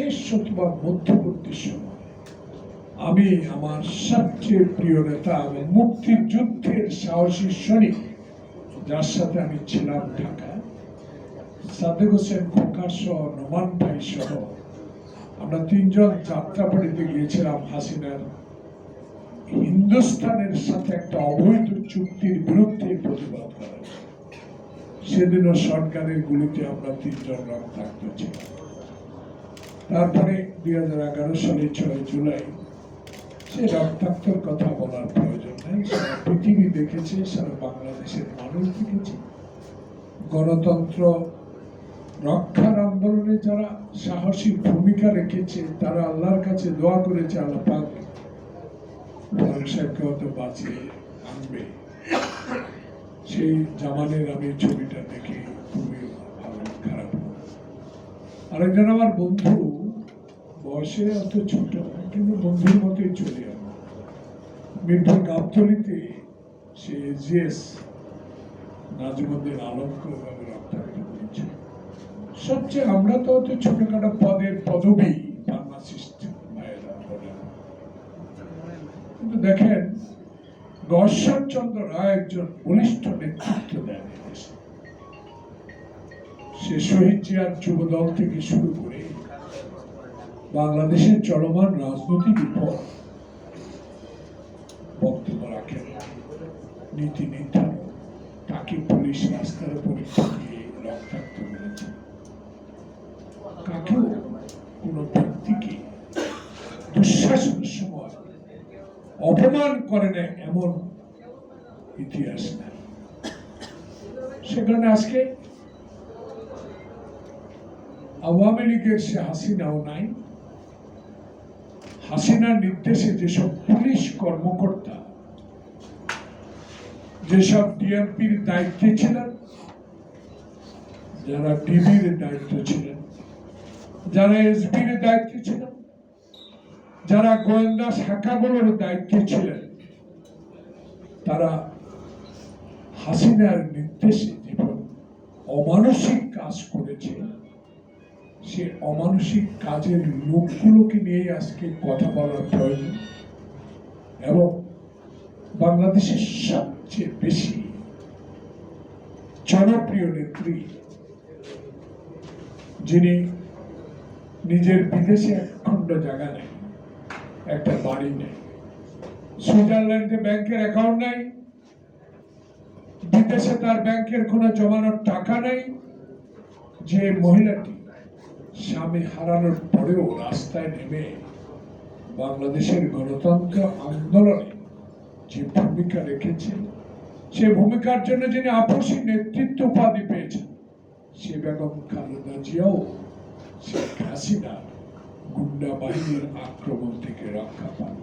শেষ অথবা মধ্যবর্তী সময়। আমি আমার সবচেয়ে প্রিয় নেতা এবং মুক্তিযুদ্ধের সাহসী সৈনিক, যার সাথে আমি ছিলাম সাদেক হোসেন খোকার সহ নোমান ভাই সহ আমরা তিনজন গিয়েছিলাম হাসিনার সাথে একটা অবৈধ চুক্তির বিরুদ্ধে প্রতিবাদ করার সেদিনও সরকারের গুলিতে আমরা তিনজন রক্তাক্ত ছিলাম। তারপরে দুই হাজার এগারো সালে ছয় জুলাই, সে রক্তাক্তর কথা বলার প্রয়োজন নেই। সারা পৃথিবী দেখেছে, সারা বাংলাদেশের মানুষ দেখেছে। গণতন্ত্র রক্ষার আন্দোলনে যারা সাহসী ভূমিকা রেখেছে, তারা আল্লাহর কাছে দোয়া করেছে, আল্লাহ পাক সাহেবকে হয়তো বাঁচিয়ে আনবে। সেই জামানের আমি ছবিটা দেখে খুবই ভালো, খারাপ। আরেকজন আমার বন্ধু বয়সে অত ছোট কিন্তু বন্ধুর মতোই চলি আমরা মিরপুর গাবতলিতে সে জিএস নাজিমুদ্দিন আলমকে ওভাবে রক্তাক্ত করেছে। সবচেয়ে আমরা তো অত ছোটখাটো পদের পদবী ফার্মাসিস্ট ভাইয়েরা বলেন। কিন্তু দেখেন চন্দ্র রায় একজন বলিষ্ঠ নেতৃত্ব দেন সে শহীদ জিয়ার যুব দল থেকে শুরু করে বাংলাদেশের চলমান রাজনৈতিক উপর বক্তব্য রাখেন। নীতি নির্ধারণ তাকে পুলিশ রাস্তার ঠকিয়ে রক্তাক্ত কাকেও ব্যক্তিকে দুঃশাসনের সময় অপমান করে না এমন ইতিহাস নাই। সেখানে আজকে আওয়ামী লীগের সে হাসিনাও নাই। হাসিনার নির্দেশে যেসব পুলিশ কর্মকর্তা, যেসব ডিএমপির দায়িত্বে ছিলেন, যারা ডিবির দায়িত্ব ছিলেন, যারা এসবির দায়িত্বে ছিলেন, যারা গোয়েন্দা শাখাগুলোর দায়িত্বে ছিলেন, তারা হাসিনার নির্দেশে জীবন অমানসিক কাজ করেছে সে অমানসিক কাজের লোকগুলোকে নিয়ে আজকে কথা বলার প্রয়োজন। এবং বাংলাদেশের সবচেয়ে বেশি জনপ্রিয় নেত্রী, যিনি নিজের বিদেশে এক খণ্ড জায়গা নেই, একটা বাড়ি নেই। সুইজারল্যান্ডে ব্যাংকের অ্যাকাউন্ট নাই, বিদেশে তার ব্যাংকের কোনো জমানোর টাকা নেই। যে মহিলাটি স্বামী হারানোর পরেও রাস্তায় নেমে বাংলাদেশের গণতন্ত্র আন্দোলনে যে ভূমিকা রেখেছে সে ভূমিকার জন্য যিনি আপসী নেতৃত্ব উপাধি পেয়েছেন, সে বেগম খালেদা জিয়াও শেখ হাসিনা গুন্ডা বাহিনীর আক্রমণ থেকে রক্ষা পান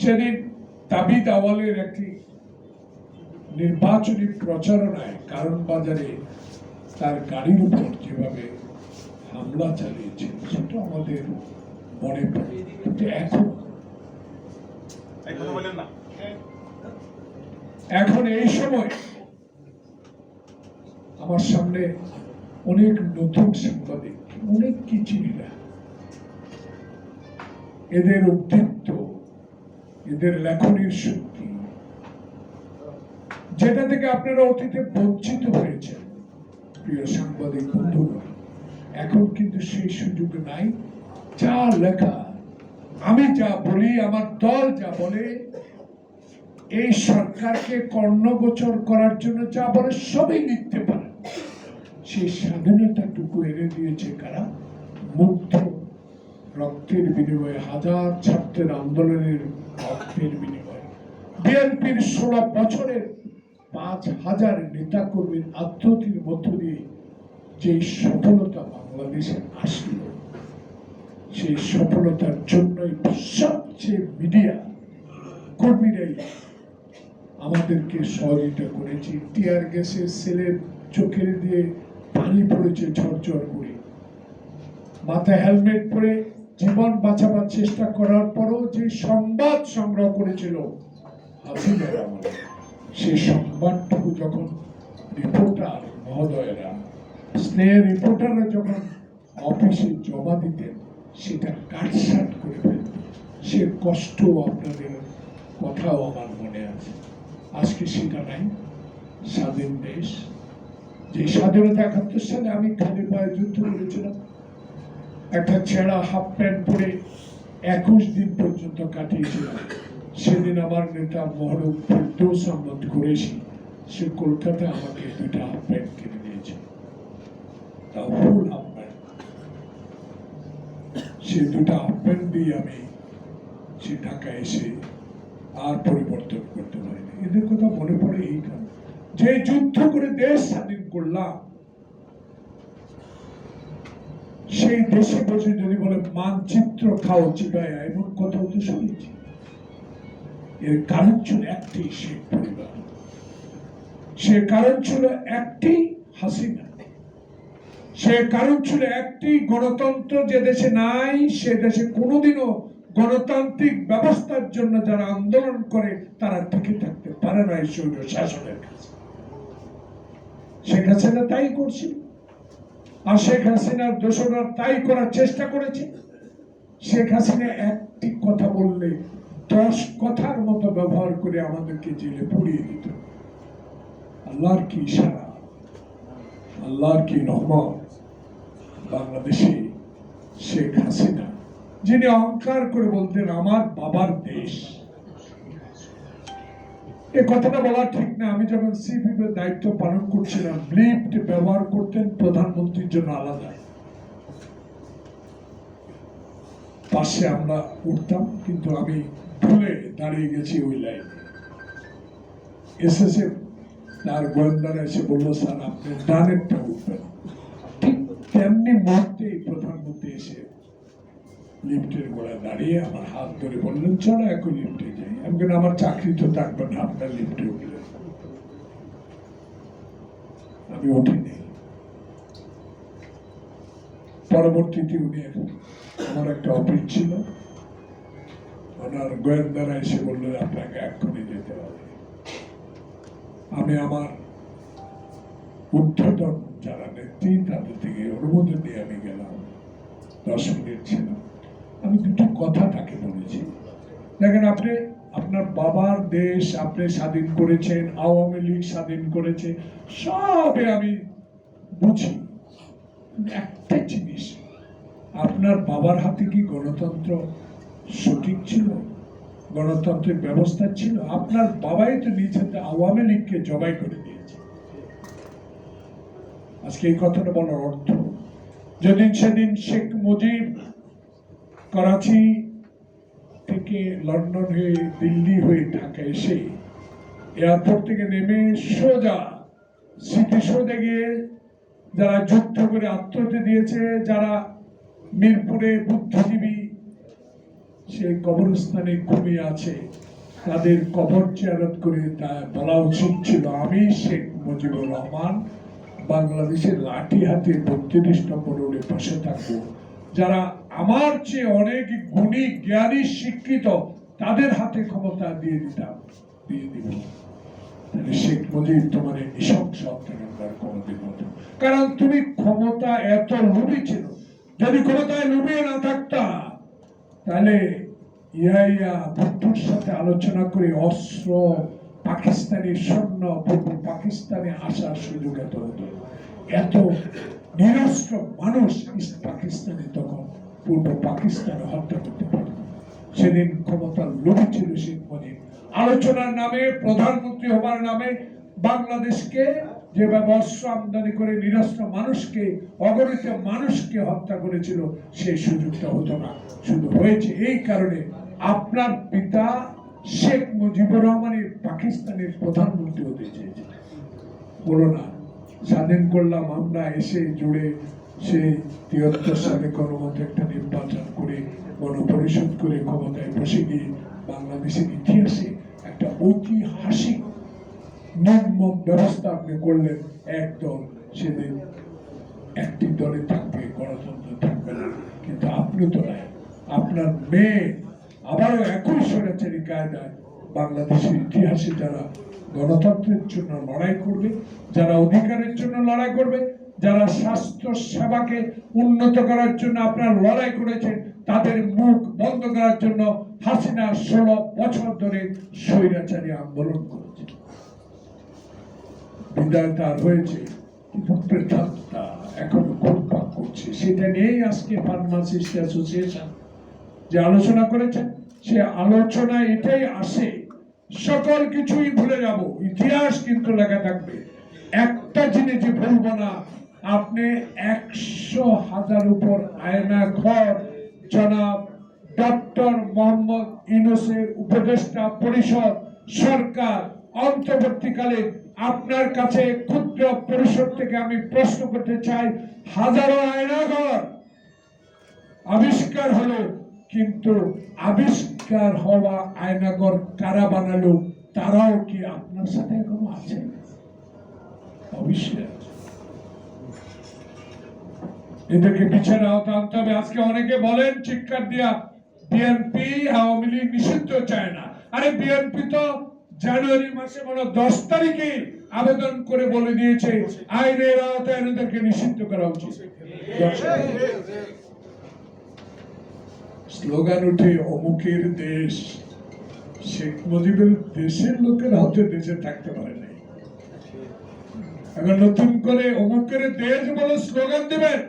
সেদিন তাবিদ আওয়ালের একটি নির্বাচনী প্রচারণায় কারণ বাজারে তার গাড়ির উপর যেভাবে হামলা চালিয়েছে সেটা আমাদের মনে পড়ে। কিন্তু এখন এখন এই সময় আমার সামনে অনেক নতুন সাংবাদিক অনেক কি চিনি এদের উদ্দীপ্ত এদের লেখনের শক্তি যেটা থেকে আপনারা অতীতে বঞ্চিত হয়েছেন প্রিয় সাংবাদিক বন্ধুগণ এখন কিন্তু সেই সুযোগ নাই। যা লেখা, আমি যা বলি, আমার দল যা বলে, এই সরকারকে কর্ণগোচর করার জন্য যা বলে, সবই লিখতে পারে সেই স্বাধীনতাটুকু এনে দিয়েছে কারা? মুগ্ধ রক্তের বিনিময়ে হাজার ছাত্রের আন্দোলনের রক্তের বিনিময়ে। বিএনপির ষোলো বছরের পাঁচ হাজার নেতাকর্মীর আত্মহতির মধ্য দিয়ে যে সফলতা বাংলাদেশে আসলো, সেই সফলতার জন্যই সবচেয়ে মিডিয়া কর্মীরাই আমাদেরকে সহযোগিতা করেছে। টিয়ার গ্যাসের সেলের চোখের দিয়ে পানি পড়েছে ঝরঝর করে। মাথায় হেলমেট পরে জীবন বাঁচাবার চেষ্টা করার পরও যে সংবাদ সংগ্রহ করেছিল হাসিনার সেই সংবাদটুকু যখন রিপোর্টার মহোদয়েরা স্নেহের রিপোর্টাররা যখন অফিসে জমা দিতেন, সেটা কাটসাট করে ফেলত সে কষ্ট আপনাদের কথাও আমার মনে আছে। আজকে সেটা নাই। স্বাধীন দেশ। যে স্বাধীনতা একাত্তর সালে আমি খালি পায়ে যুদ্ধ করেছিলাম, একটা ছেঁড়া হাফ প্যান্ট পরে একুশ দিন পর্যন্ত কাটিয়েছিলাম। সেদিন আমার নেতা মহরম ফেরদৌস আহমদ কুরেশি, সে কলকাতায় আমাকে দুটা হাফ প্যান্ট কিনে দিয়েছে তাও ফুল হাফ প্যান্ট সে দুটা হাফপ্যান্ট দিয়ে আমি সে ঢাকায় এসে আর পরিবর্তন করতে পারিনি। এদের কথা মনে পড়ে এই কারণে। যে যুদ্ধ করে দেশ স্বাধীন করলাম, সেই দেশে বসে যদি বলে, মানচিত্র খাও চিবায় এমন কথা তো শুনেছি। এর কারণ ছিল একটি শেখ পরিবার। সে কারণ ছিল একটি হাসিনা। সে কারণ ছিল একটি, গণতন্ত্র যে দেশে নাই, সে দেশে কোনোদিনও গণতান্ত্রিক ব্যবস্থার জন্য যারা আন্দোলন করে, তারা টিকে থাকতে পারে না এই সৈন্য শাসনের কাছে। শেখ হাসিনা তাই করছিল। আর শেখ হাসিনার দোষরা তাই করার চেষ্টা করেছে। শেখ হাসিনা একটি কথা বললে দশ কথার মতো ব্যবহার করে আমাদেরকে জেলে পুড়িয়ে দিত। আল্লাহর কি ইশারা? আল্লাহর কি রহমত? বাংলাদেশে শেখ হাসিনা, যিনি অহংকার করে বলতেন, আমার বাবার দেশ। এ কথাটা বলা ঠিক না। আমি যখন সিপিএফ এর দায়িত্ব পালন করছিলাম, লিফট ব্যবহার করতেন প্রধানমন্ত্রীর জন্য আলাদা। পাশে আমরা উঠতাম, কিন্তু আমি ভুলে দাঁড়িয়ে গেছি ওই লাইনে। এসেছে তার গোয়েন্দারা এসে বলল, স্যার, আপনি ডানেরটা উঠবেন। তেমনি মুহূর্তেই প্রধানমন্ত্রী এসে লিফটের গোড়ায় দাঁড়িয়ে আমার হাত ধরে বললেন চলো এখন লিফটে যাই। আমি বললাম, আমার চাকরি তো থাকবে না আপনার লিফটে উঠলে আমি উঠিনি। পরবর্তীতে উনি আমার একটা অফিস ছিল। ওনার গোয়েন্দারা এসে বললেন আপনাকে এক্ষুনি যেতে হবে। আমি আমার ঊর্ধ্বতন যারা নেত্রী তাদের থেকে অনুমোদন নিয়ে আমি গেলাম। দশ মিনিট ছিলাম আমি দুটো কথা তাকে বলেছি। দেখেন আপনি, আপনার বাবার দেশ আপনি স্বাধীন করেছেন, আওয়ামী লীগ স্বাধীন করেছে, সবে আমি বুঝি। একটা জিনিস, আপনার বাবার হাতে কি গণতন্ত্র সঠিক ছিল? গণতন্ত্রের ব্যবস্থা ছিল? আপনার বাবাই তো নিজে হাতে আওয়ামী লীগকে জবাই করে দিয়েছে। আজকে এই কথাটা বলার অর্থ, যেদিন সেদিন শেখ মুজিব করাচি থেকে লন্ডন হয়ে দিল্লি হয়ে ঢাকা এসে এয়ারপোর্ট থেকে নেমে সোজা, স্মৃতিসৌধে গিয়ে যারা যুদ্ধ করে আত্মহত্যা দিয়েছে, যারা মিরপুরে বুদ্ধিজীবী, সেই কবরস্থানে ঘুমিয়ে আছে, তাদের কবর চেয়ারত করে তা বলা উচিত ছিল, আমি শেখ মুজিবুর রহমান বাংলাদেশের লাঠি হাতে বত্রিশ নম্বর রোডে বসে থাকব। যারা আমার চেয়ে অনেক গুণী, জ্ঞানী, শিক্ষিত, তাদের হাতে ক্ষমতা দিয়ে দিতাম, দিয়ে দিব। শেখ মুজিব তোমার নৃশংস হত্যাকাণ্ডার কোনোদিন হতো কারণ তুমি ক্ষমতা এত লোভী ছিল। যদি ক্ষমতায় লোভিয়ে না থাকতা, তাহলে ইয়া ভুট্টোর সাথে আলোচনা করে অস্ত্র পাকিস্তানি সৈন্য পূর্ব পাকিস্তানে আসার সুযোগ এত হতো। এত নিরস্ত্র মানুষ ইস্ট পাকিস্তানে তখন পূর্ব পাকিস্তানে হত্যা করতে পারত সেদিন ক্ষমতার লোভী ছিল মুজিব আলোচনার নামে, প্রধানমন্ত্রী হবার নামে বাংলাদেশকে যেভাবে অস্ত্র আমদানি করে নিরস্ত্র মানুষকে, অগণিত মানুষকে হত্যা করেছিল, সেই সুযোগটা হতো না। শুধু হয়েছে এই কারণে আপনার পিতা শেখ মুজিবুর রহমানের পাকিস্তানের প্রধানমন্ত্রী হতে চেয়েছে বলো না, স্বাধীন করলাম আমরা, এসে জুড়ে সে তিয়াত্তর সালে গণমত একটা নির্বাচন করে, গণপরিষদ করে ক্ষমতায় বসে গিয়ে বাংলাদেশের ইতিহাসে একটা ঐতিহাসিক নির্মম ব্যবস্থা আপনি করলেন, একদল সেদিন একটি দলে থাকবে, গণতন্ত্র থাকবে না। কিন্তু আপনি তো নাই আপনার মেয়ে আবারও একই স্বৈরাচারী কায়দায় বাংলাদেশের ইতিহাসে যারা গণতন্ত্রের জন্য লড়াই করবে, যারা অধিকারের জন্য লড়াই করবে, যারা স্বাস্থ্য সেবাকে উন্নত করার জন্য আপনারা লড়াই করেছেন, তাদের মুখ বন্ধ করার জন্য হাসিনা ষোলো বছর ধরে স্বৈরাচারী আন্দোলন করেছে। বিদায় তার হয়েছে, কিন্তু পৃথকটা এখনও ঘুরপাক করছে। সেটা নিয়েই আজকে ফার্মাসিস্ট অ্যাসোসিয়েশন যে আলোচনা করেছেন সে আলোচনা এটাই আসে, সকল কিছুই ভুলে যাব। ইতিহাস কিন্তু লেখা থাকবে। একটা জিনিস ভুলবো না, আপনি একশো হাজার উপর আয়না ঘর, জনাব ডক্টর মোহাম্মদ ইউনুসের উপদেষ্টা পরিষদ সরকার, অন্তর্বর্তীকালে আপনার কাছে ক্ষুদ্র পরিষদ থেকে আমি প্রশ্ন করতে চাই, হাজারো আয়নাঘর আবিষ্কার হলো কিন্তু আবিষ্কার হওয়া আয়নাগর কারা বানালো, তারাও কি আপনার সাথে এখনও আছে? এদেরকে বিচারে আওতা আনতে হবে। আজকে অনেকে বলেন, চিৎকার দিয়া বিএনপি আওয়ামী লীগ নিষিদ্ধ চায় না। আরে বিএনপি তো জানুয়ারি মাসে মনে দশ তারিখে আবেদন করে বলে দিয়েছে, আইনের আওতায় এদেরকে নিষিদ্ধ করা উচিত। স্লোগান উঠে অমুকের দেশ। শেখ মুজিবের দেশের লোকের হাতে দেশে থাকতে পারে নাই। এখন নতুন করে অমুকের দেশ বলে স্লোগান দিবেন।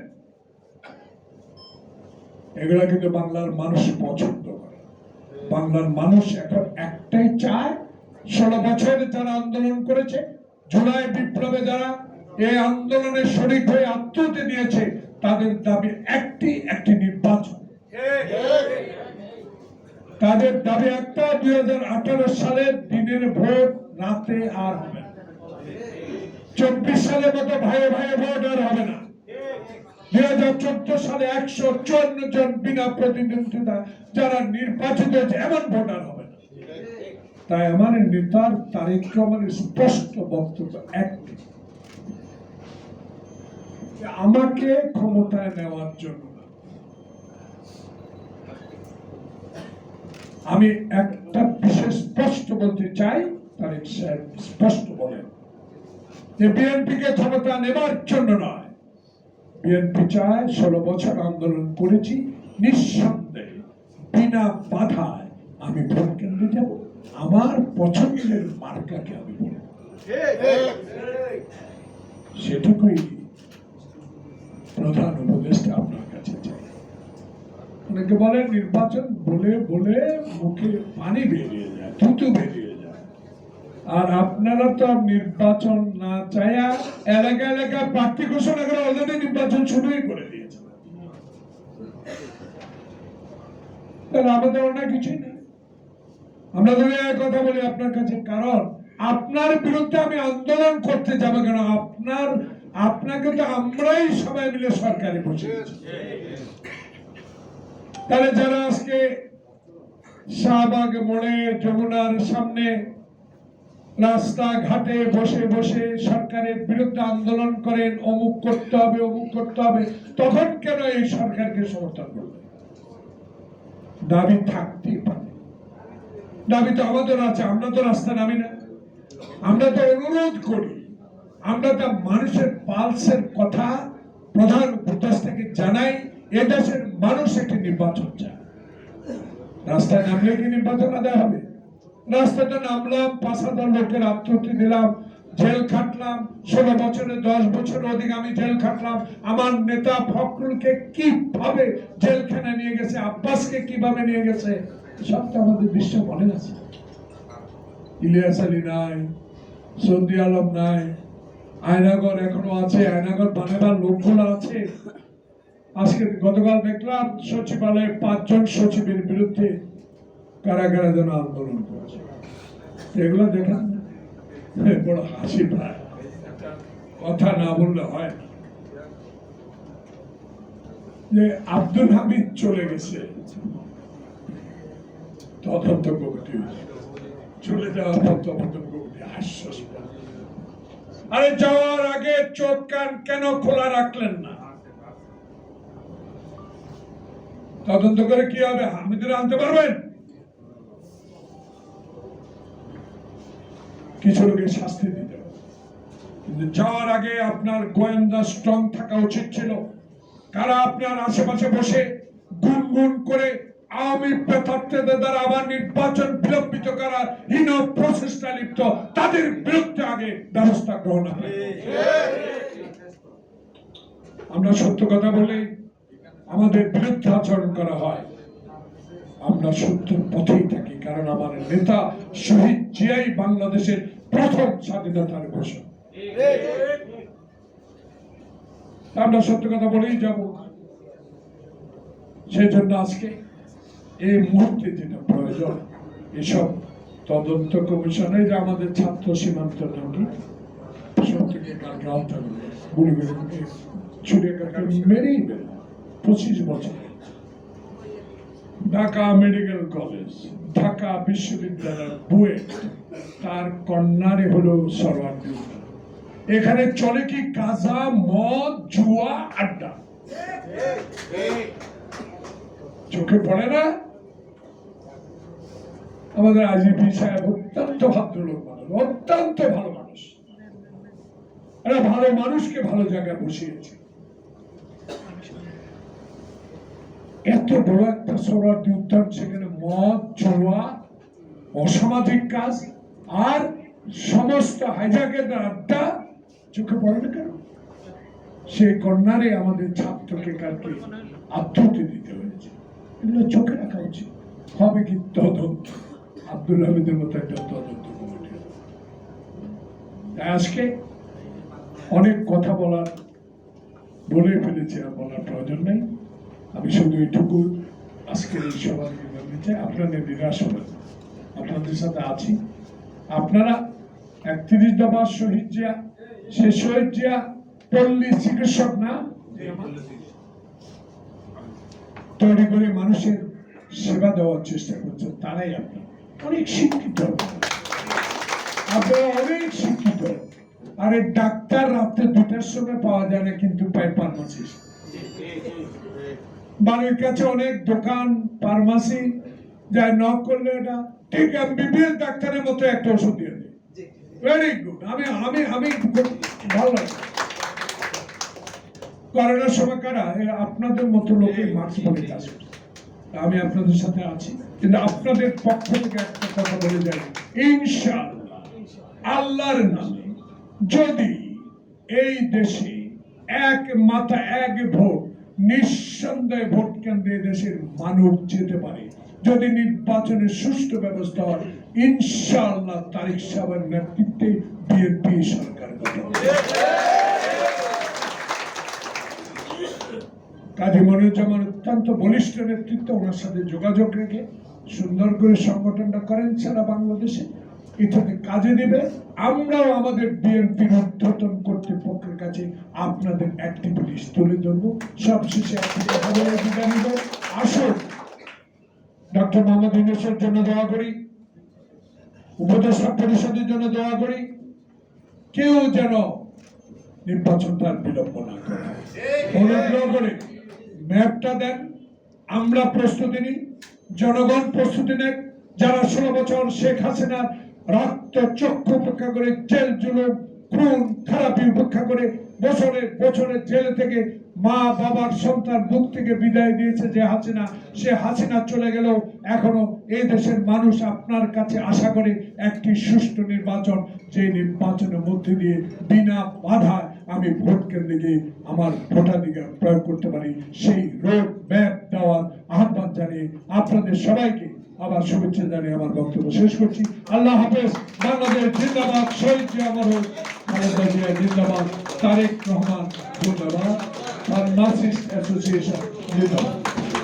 এগুলা কিন্তু বাংলার মানুষ পছন্দ করে। বাংলার মানুষ এখন একটাই চায়, ষোলো বছর যারা আন্দোলন করেছে, জুলাই বিপ্লবে যারা এই আন্দোলনে শরিক হয়ে আত্মহত্যা দিয়েছে তাদের দাবি একটি একটি নির্বাচন। তাদের দাবি একটা, দুই হাজার আঠারো সালের দিনের ভোট রাতে আর হবে চব্বিশ সালের মতো ভাইয়ে ভাইয়ে ভোট আর হবে না। দুই হাজার চোদ্দ সালে একশো চুয়ান্ন জন বিনা প্রতিদ্বন্দ্বিতা যারা নির্বাচিত হয়েছে, এমন ভোটার হবে না। তাই আমার নেতার তারিখ রহমানের স্পষ্ট বক্তব্য একটি আমাকে ক্ষমতায় নেওয়ার জন্য না আমি একটা বিশেষ স্পষ্ট বলতে চাই তারিক সাহেব স্পষ্ট বলেন। যে বিএনপিকে ক্ষমতা নেবার জন্য নয়। বিএনপি চায় ষোলো বছর আন্দোলন করেছি নিঃসন্দেহে বিনা বাধায় আমি ভোট কেন্দ্রে যাব। আমার পছন্দের মার্কাকে আমি বলব সেটুকুই প্রধান উপদেষ্টা আপনার কাছে চাই বলে নির্বাচন বলে বলে মুখে পানি বেরিয়ে যায়, থুতু বেরিয়ে যায়। আর আপনারা তো নির্বাচন না চাইয়া এলাকা এলাকা প্রার্থী ঘোষণা করে অলরেডি নির্বাচন শুরুই করে দিয়েছে তাহলে আমাদের অনেক কিছুই নেই। আমরা যদি কথা বলি আপনার কাছে, কারণ আপনার বিরুদ্ধে আমি আন্দোলন করতে যাব কেন? আপনার, আপনাকে তো আমরাই সবাই মিলে সরকারে বসিয়েছি। তাহলে যারা আজকে শাহবাগ মোড়ে যমুনার সামনে রাস্তা ঘাটে বসে বসে সরকারের বিরুদ্ধে আন্দোলন করেন, অমুক করতে হবে, অমুক করতে হবে, তখন কেন এই সরকারকে সমর্থন করবে? দাবি থাকতেই পারে। দাবি তো আমাদের আছে, আমরা তো রাস্তা নামি না। আমরা তো অনুরোধ করি, আমরা তো মানুষের পালসের কথা প্রধান উপদেষ্টাকে জানাই এদেশের মানুষ একটি নির্বাচন চায়। রাস্তায় নামলে কি নির্বাচন আদায় হবে। রাস্তাতে নামলাম, পাঁচ হাজার লোকের আত্মহত্যা দিলাম, জেল খাটলাম, ষোলো বছরে, দশ বছর অধিক আমি জেল খাটলাম। আমার নেতা ফখরুলকে কীভাবে জেলখানে নিয়ে গেছে, আব্বাসকে কীভাবে নিয়ে গেছে সব তো আমাদের বিশ্ব মনে আছে। ইলিয়াস আলী নাই, সৌদি আলম নাই, আয়নাগর এখনও আছে, আয়নাগর বানাবার লোকগুলো আছে। আজকে গতকাল দেখলাম সচিবালয়ে পাঁচজন সচিবের বিরুদ্ধে কারাগারে যেন আন্দোলন করেছে। এগুলো? এ বড় হাসি পায়। কথা না বললে হয় যে আব্দুল হামিদ চলে গেছে, তদন্ত কমিটি চলে যাওয়ার পর তদন্ত কমিটি আরে যাওয়ার আগে চোখ কান কেন খোলা রাখলেন না? তদন্ত করে কি হবে? হামিদের আনতে পারবেন? কিছু লোকের শাস্তি দিতে কিন্তু যাওয়ার আগে আপনার গোয়েন্দা স্ট্রং থাকা উচিত ছিল। কারা আপনার আশেপাশে বসে গুনগুন করে আওয়ামী দ্বারা আবার নির্বাচন বিলম্বিত করার হীন প্রচেষ্টা লিপ্ত, তাদের বিরুদ্ধে আগে ব্যবস্থা গ্রহণ আমরা সত্য কথা বলে আমাদের বিরুদ্ধে আচরণ করা হয়। আমরা সত্যের পথেই থাকি, কারণ আমার নেতা শহীদ জিয়াই বাংলাদেশের প্রথম স্বাধীনতার ঘোষণা। আমরা সত্য কথা বলেই যাব। সেই জন্য আজকে এই মুহূর্তে যেটা প্রয়োজন, এসব তদন্ত কমিশনে যে আমাদের ছাত্র সীমান্ত নাকি সত্যকে কালকে হত্যা করবে গুলি ছুটে কালকে মেরেই দেবে পঁচিশ বছর। ঢাকা মেডিকেল কলেজ, ঢাকা বিশ্ববিদ্যালয় বুয়েট, তার কন্যারে হলো সর্বাঙ্গী এখানে চলে কি গাঁজা মদ, জুয়া, আড্ডা? চোখে পড়ে না? আমাদের আইজিপি সাহেব অত্যন্ত ভদ্রলোক মানুষ, অত্যন্ত ভালো মানুষ। ভালো মানুষকে ভালো জায়গায় বসিয়েছে। এত বড় একটা সোহরাওয়ার্দী উদ্যান সেখানে মদ জোয়া অসামাজিক কাজ আর সমস্ত হাইজাকের আড্ডা চোখে পড়ে না কেন? সেই কন্যারে আমাদের ছাত্রকে কালকে আত্মহত্যা দিতে হয়েছে। এগুলো চোখে রাখা উচিত। হবে কি তদন্ত? আব্দুল হামিদের মতো একটা তদন্ত কমিটি। আজকে অনেক কথা বলার বলে ফেলেছি আর বলার প্রয়োজন নেই। আমি শুধু এইটুকু আজকের এই সভা থেকে বলতে আপনাদের নিরাশ হবেন আপনাদের সাথে আছি। আপনারা একত্রিশ দফা শহীদ জিয়া সে শহীদ জিয়া, পল্লী চিকিৎসক না? তৈরি করে মানুষের সেবা দেওয়ার চেষ্টা করছেন, তারাই আপনার। অনেক শিক্ষিত। আপনারা অনেক শিক্ষিত। আরে ডাক্তার রাত্রে দুটার সময় পাওয়া যায় না, কিন্তু পায় ফার্মাসিস্ট বাড়ির কাছে অনেক দোকান ফার্মাসি যাই নক করলে এটা। ঠিক এমবিবিএস ডাক্তারের মতো একটা ওষুধ দিয়ে দেয় ভেরি গুড আমি আমি আমি ভালো লাগে। করোনার সময় কারা? আপনাদের মতো লোকের মাস্ক পরে কাজ আমি আপনাদের সাথে আছি। কিন্তু আপনাদের পক্ষ থেকে একটা কথা বলে যাই। ইনশাআল্লাহ। আল্লাহর নামে যদি এই দেশে এক মাথা এক ভোট নিঃসন্দেহে ভোট কেন্দ্রে দেশের মানুষ যেতে পারে। যদি নির্বাচনের সুষ্ঠু ব্যবস্থা হয়, ইনশাআল্লাহ তারিক সাহেবের নেতৃত্বে বিএনপি সরকার কাজী মনিরুজ্জামান অত্যন্ত বলিষ্ঠ নেতৃত্ব, ওনার সাথে যোগাযোগ রেখে সুন্দর করে সংগঠনটা করেন সারা বাংলাদেশে। এটাতে কাজে দেবে। আমরাও আমাদের বিএনপির ঊর্ধ্বতন কর্তৃপক্ষের কাছে আপনাদের অ্যাক্টিভিটিস তুলে ধরবো। সবশেষে একটি আসুন, ডক্টর মোহাম্মদ ইউনুসের জন্য দোয়া করি, উপদেষ্টা পরিষদের জন্য দোয়া করি। কেউ যেন নির্বাচনটা আর বিলম্ব না করে। অনুগ্রহ করে, ম্যাপটা দেন, আমরা প্রস্তুতি নিই, জনগণ প্রস্তুতি নেন যারা ষোলো বছর শেখ হাসিনার রক্ত চক্ষু উপেক্ষা করে জেল জুলুম, খুন, খারাপি উপেক্ষা করে বছরে বছরে জেলে থেকে মা বাবার সন্তান মুখ থেকে বিদায় দিয়েছে যে হাসিনা, সে হাসিনা চলে গেলেও এখনও এই দেশের মানুষ আপনার কাছে আশা করে একটি সুষ্ঠু নির্বাচন, যে নির্বাচনের মধ্যে দিয়ে বিনা বাধায় আমি ভোট কেন্দ্রে গিয়ে আমার ভোটাধিকার প্রয়োগ করতে পারি। সেই রোড ম্যাপ দেওয়ার আহ্বান জানিয়ে আপনাদের সবাইকে আবার শুভেচ্ছা জানিয়ে আমার বক্তব্য শেষ করছি। আল্লাহ হাফেজ বাংলাদেশ জিন্দাবাদ, শহীদ মরহুম খালেদা জিয়া জিন্দাবাদ, তারেক রহমান জিন্দাবাদ ফার্মাসিস্ট অ্যাসোসিয়েশন, জিন্দাবাদ।